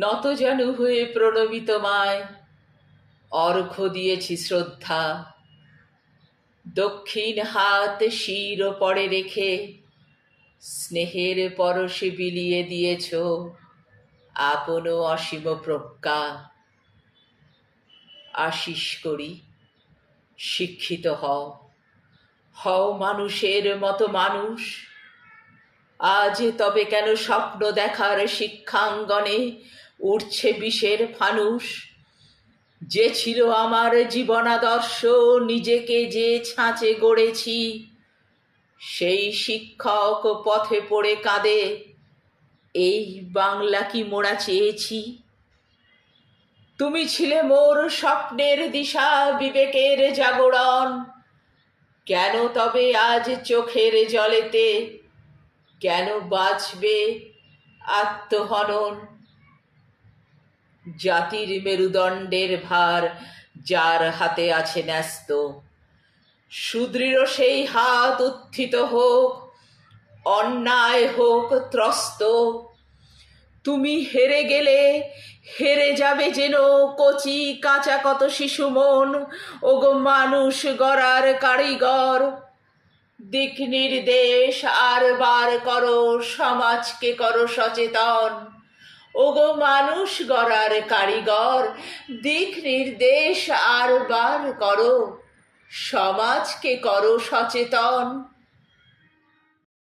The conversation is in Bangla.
নতজানু হয়ে প্রণবিত মায় অর্ঘ দিয়েছি শ্রদ্ধা। দক্ষিণ হাত শির পরে রেখে, স্নেহের পরশে বিলিয়ে দিয়েছ আপন অসীম প্রজ্ঞা। আশিস করি, শিক্ষিত হও। হও মানুষের মতো মানুষ। আজ তবে কেন স্বপ্ন দেখার শিক্ষাঙ্গনে উঠছে বিষের ফানুষ। যে ছিল আমার জীবনাদর্শ, নিজেকে যে ছাঁচে গড়েছি, সেই শিক্ষক পথে পড়ে কাঁদে। এই বাংলা কি মোড়া চেয়েছি? তুমি ছিলে মোর স্বপ্নের দিশা, বিবেকের জাগরণ। কেন তবে আজ চোখের জলেতে? কেন বাঁচবে আত্মহনন? জাতির মেরুদণ্ডের ভার যার হাতে আছে ন্যস্ত। সুদৃঢ় সেই হাত উত্থিত হোক, অন্যায় হোক, ত্রস্ত। তুমি হেরে গেলে, হেরে যাবে যেন কচি কাঁচা কত শিশু মন, ওগো মানুষ গড়ার কারিগর। দিক নির্দেশ আর বার করো, সমাজকে করো সচেতন। ওগো মানুষ গড়ার কারিগর দিক নির্দেশ আর বার করো। সমাজকে করো সচেতন।